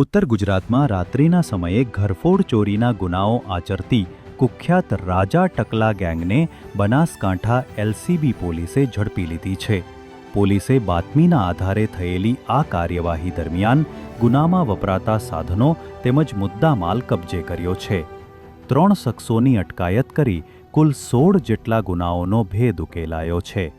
ઉત્તર ગુજરાતમાં રાત્રિના સમયે ઘરફોડ ચોરીના ગુનાઓ આચરતી કુખ્યાત રાજા ટકલા ગેંગને બનાસકાંઠા એલસીબી પોલીસે ઝડપી લીધી છે. પોલીસે બાતમીના આધારે થયેલી આ કાર્યવાહી દરમિયાન ગુનામાં વપરાતા સાધનો તેમજ મુદ્દામાલ કબજે કર્યો છે. ત્રણ શખ્સોની અટકાયત કરી કુલ સોળ જેટલા ગુનાઓનો ભેદ ઉકેલાયો છે.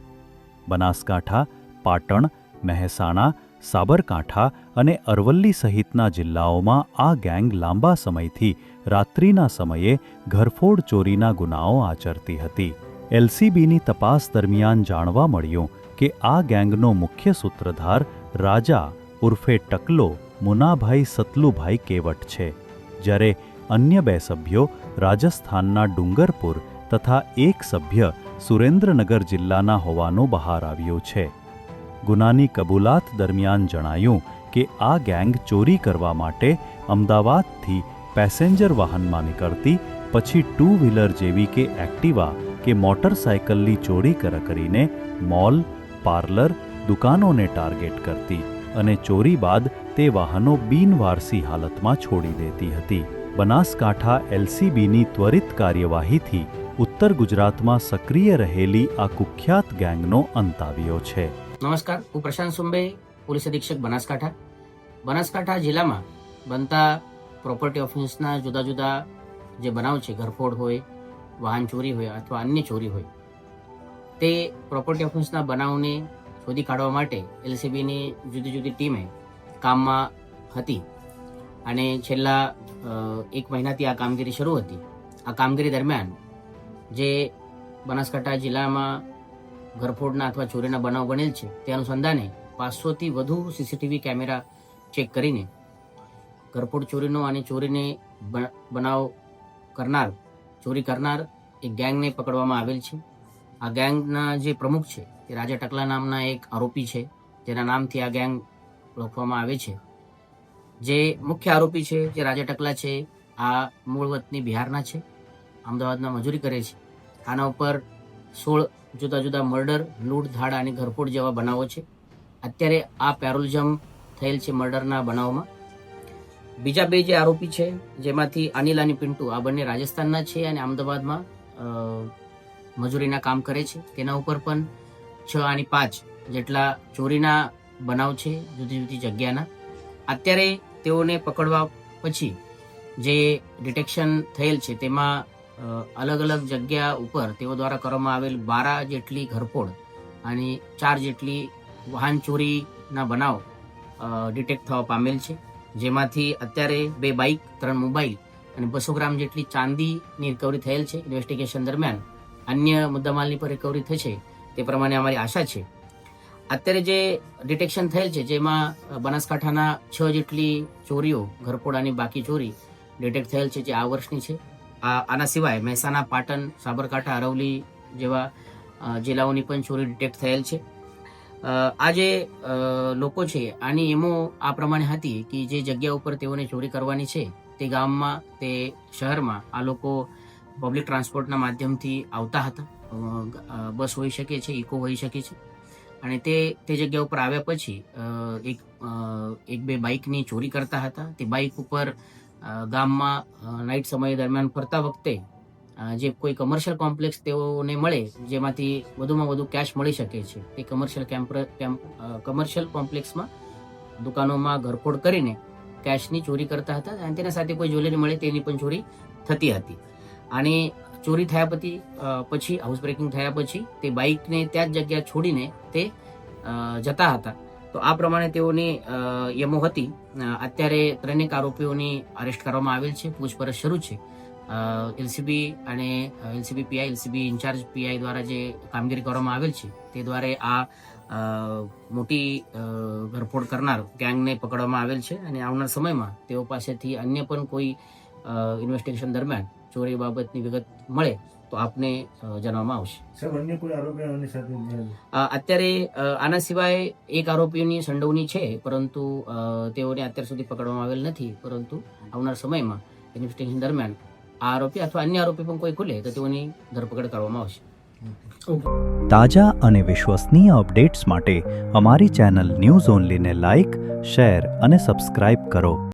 બનાસકાંઠા, પાટણ, મહેસાણા સાબરકાંઠા અને અરવલ્લી સહિતના જિલ્લાઓમાં આ ગેંગ લાંબા સમયથી રાત્રિના સમયે ઘરફોડ ચોરીના ગુનાઓ આચરતી હતી. એલસીબીની તપાસ દરમિયાન જાણવા મળ્યું કે આ ગેંગનો મુખ્ય સૂત્રધાર રાજા ઉર્ફે ટકલો મુનાભાઈ સતલુભાઈ કેવટ છે. જ્યારે અન્ય બે સભ્યો રાજસ્થાનના ડુંગરપુર તથા એક સભ્ય સુરેન્દ્રનગર જિલ્લાના હોવાનું બહાર આવ્યું છે. ગુનાની કબૂલાત દરમિયાન જણાયું કે આ ગેંગ ચોરી કરવા માટે અમદાવાદથી પેસેન્જર વાહનમાં નીકળતી, પછી ટુ વ્હીલર જેવી કે એક્ટિવા કે મોટરસાયકલની ચોરી કર, કરીને મોલ, પાર્લર, દુકાનોને ટાર્ગેટ કરતી અને ચોરી બાદ તે વાહનો બિનવારસી હાલતમાં છોડી દેતી હતી. બનાસકાંઠા એલસીબીની ત્વરિત કાર્યવાહીથી ઉત્તર ગુજરાતમાં સક્રિય રહેલી આ કુખ્યાત ગેંગનો અંત આવ્યો છે. નમસ્કાર, હું પ્રશાંત સુંબે પોલીસ અધિક્ષક બનાસકાંઠા. બનાસકાંઠા જિલ્લામાં બનતા પ્રોપર્ટી ઓફિસના જુદા જુદા જે બનાવ છે, ઘરફોડ હોય, વાહન ચોરી હોય અથવા અન્ય ચોરી હોય, તે પ્રોપર્ટી ઓફિસના બનાવને શોધી કાઢવા માટે એલસીબીની જુદી જુદી ટીમે કામમાં હતી. અને છેલ્લા એક મહિનાથી આ કામગીરી શરૂ હતી. આ કામગીરી દરમિયાન જે બનાસકાંઠા જિલ્લામાં ઘરફોડના અથવા ચોરીના બનાવ બનેલ છે. તે અનુસંધાને પાંચસોથી વધુ સીસીટીવી કેમેરા ચેક કરીને ઘરફોડ ચોરીનો અને ચોરીને બનાવ કરનાર, ચોરી કરનાર એક ગેંગને પકડવામાં આવેલ છે. આ ગેંગના જે પ્રમુખ છે, તે રાજા ટકલા નામના એક આરોપી છે. જેના નામથી આ ગેંગ ઓળખવામાં આવે છે. જે મુખ્ય આરોપી છે, જે રાજા ટકલા છે, આ મૂળ વતની બિહારના છે. અમદાવાદમાં મજૂરી કરે છે. આના ઉપર સોળ જુદા જુદા મર્ડર, લૂંટ, ધાડ અને ઘરફોડ જેવા બનાવો છે. અત્યારે આ પેરોલિઝમ થયેલ છે મર્ડરના બનાવમાં. બીજા બે જે આરોપી છે, જેમાંથી અનિલ અને પિન્ટુ, આ બંને રાજસ્થાનના છે અને અમદાવાદમાં મજૂરીના કામ કરે છે. તેના ઉપર પણ છ અને પાંચ જેટલા ચોરીના બનાવ છે જુદી જુદી જગ્યાના. અત્યારે તેઓને પકડવા પછી જે ડિટેક્શન થયેલ છે, તેમાં અલગ અલગ જગ્યા ઉપર તેઓ દ્વારા કરવામાં આવેલ બારા જેટલી ઘરફોડ અને ચાર જેટલી વાહન ચોરીના બનાવ ડિટેક્ટ થવા પામેલ છે. જેમાંથી અત્યારે બે બાઇક, ત્રણ મોબાઈલ અને બસો ગ્રામ જેટલી ચાંદીની રિકવરી થયેલ છે. ઇન્વેસ્ટિગેશન દરમિયાન અન્ય મુદ્દામાલની પણ રિકવરી થશે તે પ્રમાણે અમારી આશા છે. અત્યારે જે ડિટેક્શન થયેલ છે, જેમાં બનાસકાંઠાના છ જેટલી ચોરીઓ ઘરફોડાની બાકી ચોરી ડિટેક્ટ થયેલ છે, જે આ વર્ષની છે. આ આના સિવાય મહેસાણા, પાટણ, સાબરકાંઠા અરવલી જેવા જિલ્લાઓની પણ ચોરી ડિટેક્ટ થયેલ છે. આ જે લોકો છે, આની એમો આ પ્રમાણે હતી કે જે જગ્યા ઉપર તેઓને ચોરી કરવાની છે, તે ગામમાં, તે શહેરમાં આ લોકો પબ્લિક ટ્રાન્સપોર્ટના માધ્યમથી આવતા હતા. બસ હોઈ શકે છે, ઇકો હોઈ શકે છે. અને તે તે જગ્યા ઉપર આવ્યા પછી એક એક બે બાઇકની ચોરી કરતા હતા. તે બાઇક ઉપર ગામમાં નાઇટ સમય દરમિયાન ફરતા વખતે જે કોઈ કમર્શિયલ કોમ્પ્લેક્સ તેઓને મળે, જેમાંથી વધુમાં વધુ કેશ મળી શકે છે. તે કમર્શિયલ કેમ્પ કમર્શિયલ કોમ્પ્લેક્સમાં દુકાનોમાં ઘરફોડ કરીને કેશની ચોરી કરતા હતા અને તેના સાથે કોઈ જ્વેલરી મળે તેની પણ ચોરી થતી હતી. અને ચોરી થયા પછી પછી હાઉસ બ્રેકિંગ થયા પછી તે બાઇકને ત્યાં જ જગ્યા છોડીને તે જતા હતા. તો આ પ્રમાણે તેઓની યમો હતી. અત્યારે ત્રણેક આરોપીઓની અરેસ્ટ કરવામાં આવેલ છે. પૂછપરછ શરૂ છે. એલસીબી અને LCB PI LCB in-charge PI દ્વારા જે કામગીરી કરવામાં આવેલ છે, તે દ્વારા આ મોટી ઘરફોડ કરનાર ગેંગને પકડવામાં આવેલ છે અને આવનાર સમયમાં તેઓ પાસેથી અન્ય પણ કોઈ ઇન્વેસ્ટિગેશન દરમિયાન ચોરી બાબતની વિગત મળે તો આપને જણાવવામાં આવશે. સાહેબ અન્ય કોઈ આરોપી સાથે અત્યારે આના સિવાય એક આરોપીની સંડોવણી છે પરંતુ અ, તેઓને અત્યાર સુધી પકડવામાં આવેલ નથી પરંતુ આવનાર સમયમાં ઇન્વેસ્ટિગેશન દરમિયાન આ આરોપી અથવા અન્ય આરોપી પણ કોઈ ખુલે તો તેઓની ધરપકડ કરવામાં આવશે. તાજા અને વિશ્વસનીય અપડેટ્સ માટે અમારી ચેનલ ન્યૂઝ ઓનલીને લાઇક શેર અને સબસ્ક્રાઇબ કરો.